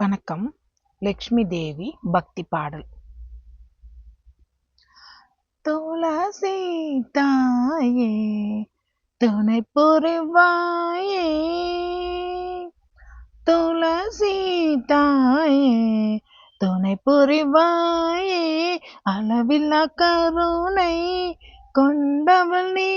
வணக்கம். லக்ஷ்மி தேவி பக்தி பாடல். துளசி தாயே துணை புரிவாயே துளசி தாயே துணை புரிவாயே அளவில்லா கருணை கொண்டவள் நீ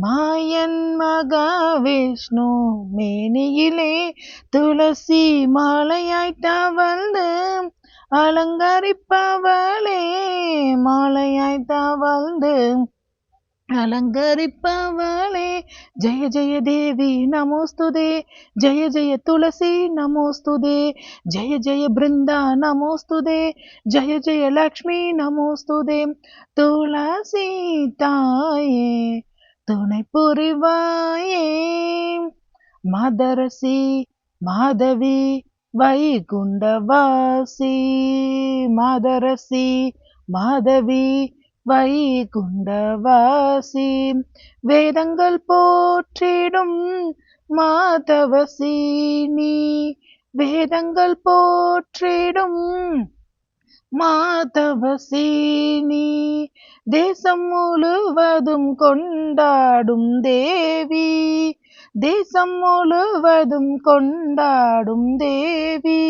மாயன் மகாவிஷ்ணு மேனியிலே துளசி மாலையாய் தவழ்ந்து அலங்கரிப்பவளே மாலையாய் தவழ்ந்து அலங்கரிப்பவளே. ஜெய ஜெய தேவி நமோஸ்துதே. ஜெய ஜெய துளசி நமோஸ்துதே. ஜெய ஜெய பிருந்தா நமோஸ்துதே. ஜெய ஜெய லக்ஷ்மி நமோஸ்துதே. துளசி தாயே. துணை புரிவாயே. மாதரசி மாதவி வைகுண்டவாசி. மாதரசி மாதவி வைகுண்டவாசி. வேதங்கள் போற்றிடும் மாதவசி நீ வேதங்கள் போற்றிடும் மாதவசீனி தேசம் முழுவதும் கொண்டாடும் தேவி தேசம் முழுவதும் கொண்டாடும் தேவி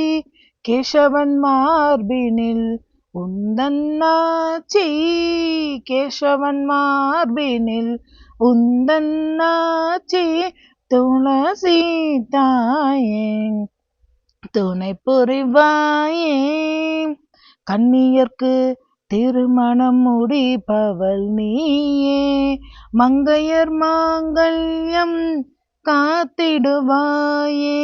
கேசவன் மார்பினில் உந்தன்னாச்சி கேசவன் மார்பினில் உந்தன்னாச்சி துளசி தாயே துணை புரிவாயே கண்ணியர்க்கு திருமணம் முடிப்பவள் நீயே. மங்கையர் மாங்கல்யம் காத்திடுவாயே.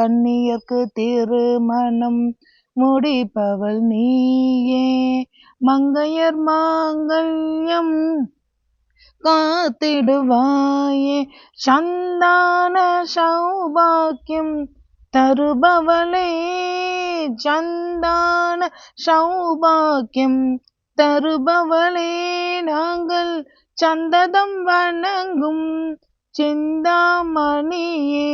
கண்ணியர்க்கு திருமணம் முடிப்பவள் நீயே. மங்கையர் மாங்கல்யம் காத்திடுவாயே. சந்தான சௌபாக்கியம் தருபவளே சந்தான சௌபாக்கியம் தருபவளே நாங்கள் சந்ததம் வணங்கும் சிந்தாமணியே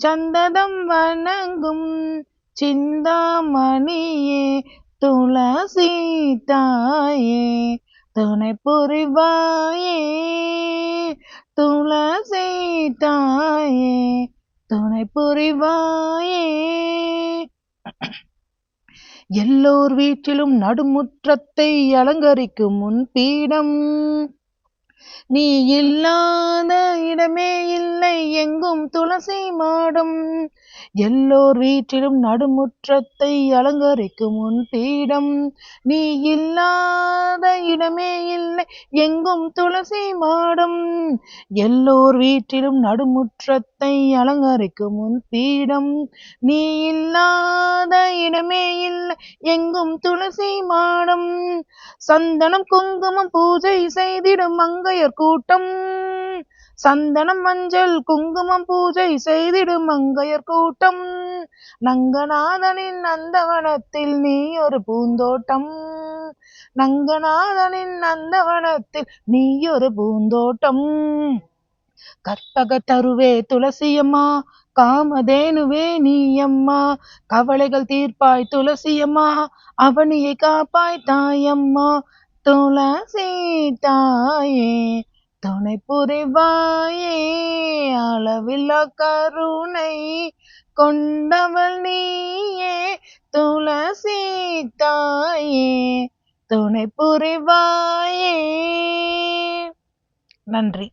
சந்ததம் வணங்கும் சிந்தாமணியே துளசி தாயே துணை புரிவாயே துளசி தாயே துணை புரிவாயே. எல்லோர் வீட்டிலும் நடுமுற்றத்தை அலங்கரிக்கும் முன் பீடம். நீ இல்லாத இடமே இல்லை எங்கும் துளசி மாடும். எல்லோர் வீட்டிலும் நடுமுற்றத்தை அலங்கரிக்கும் உன் பீடம். நீ இல்லாத இடமே இல்லை எங்கும் துளசி மாடும். எல்லோர் வீட்டிலும் நடுமுற்றத்தை அலங்கரிக்கும் உன் பீடம். நீ இல்லாத இடமே இல்லை. எங்கும் துளசி மாடம் சந்தனம் குங்குமம் பூஜை செய்திடும் மங்கையர் கூட்டம். சந்தனம் மஞ்சள் குங்குமம் பூஜை செய்திடும் மங்கையர் கூட்டம். நங்கநாதனின் நந்தவனத்தில் நீ ஒரு பூந்தோட்டம். நங்கநாதனின் நந்தவனத்தில் நீ ஒரு பூந்தோட்டம். கற்பக தருவே துளசியம்மா காமதேனுவே நீயம்மா. கவலைகள் தீர்ப்பாய் துளசியம்மா. அவனியை காப்பாய் தாயம்மா. துளசி தாயே துணை புரிவாயே. அளவில்லா கருணை கொண்டவள் நீயே. துளசி தாயே துணை புரிவாயே. நன்றி.